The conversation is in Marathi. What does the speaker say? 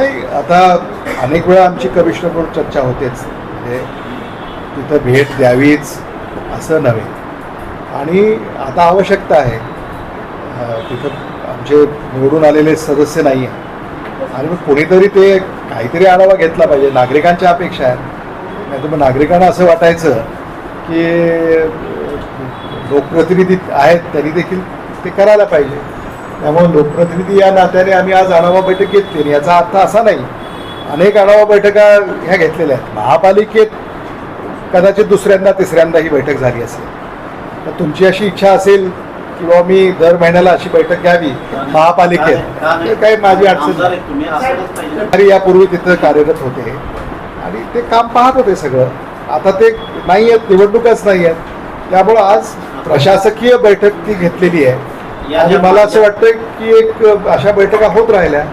नाही आता अनेक वेळा आमची कमिशनरबरोबर चर्चा होतेच. म्हणजे तिथं भेट द्यावीच असं नव्हे. आणि आता आवश्यकता आहे. तिथं आमचे निवडून आलेले सदस्य नाही आहे आणि मग कोणीतरी ते काहीतरी आढावा घेतला पाहिजे. नागरिकांच्या अपेक्षा आहेत. नाही तर मग नागरिकांना असं वाटायचं की लोकप्रतिनिधी आहेत त्यांनी देखील ते करायला पाहिजे. त्यामुळे लोकप्रतिनिधी या नात्याने आम्ही आज आढावा बैठक घेतली याचा अर्थ असा नाही. अनेक आढावा बैठका ह्या घेतलेल्या आहेत. महापालिकेत कदाचित दुसऱ्यांदा तिसऱ्यांदा ही बैठक झाली असेल. तर तुमची अशी इच्छा असेल किंवा मी दर महिन्याला अशी बैठक घ्यावी महापालिकेत. हे काही माझी अडचण नाही. यापूर्वी तिथं कार्यरत होते. आणि ते काम पाहत होते सगळं. आता ते नाही आहेत निवडणुकाच नाही आहेत त्यामुळं आज प्रशासकीय बैठक ती घेतलेली आहे. आणि मला असं वाटतं की एक अशा बैठका होत राहिल्या.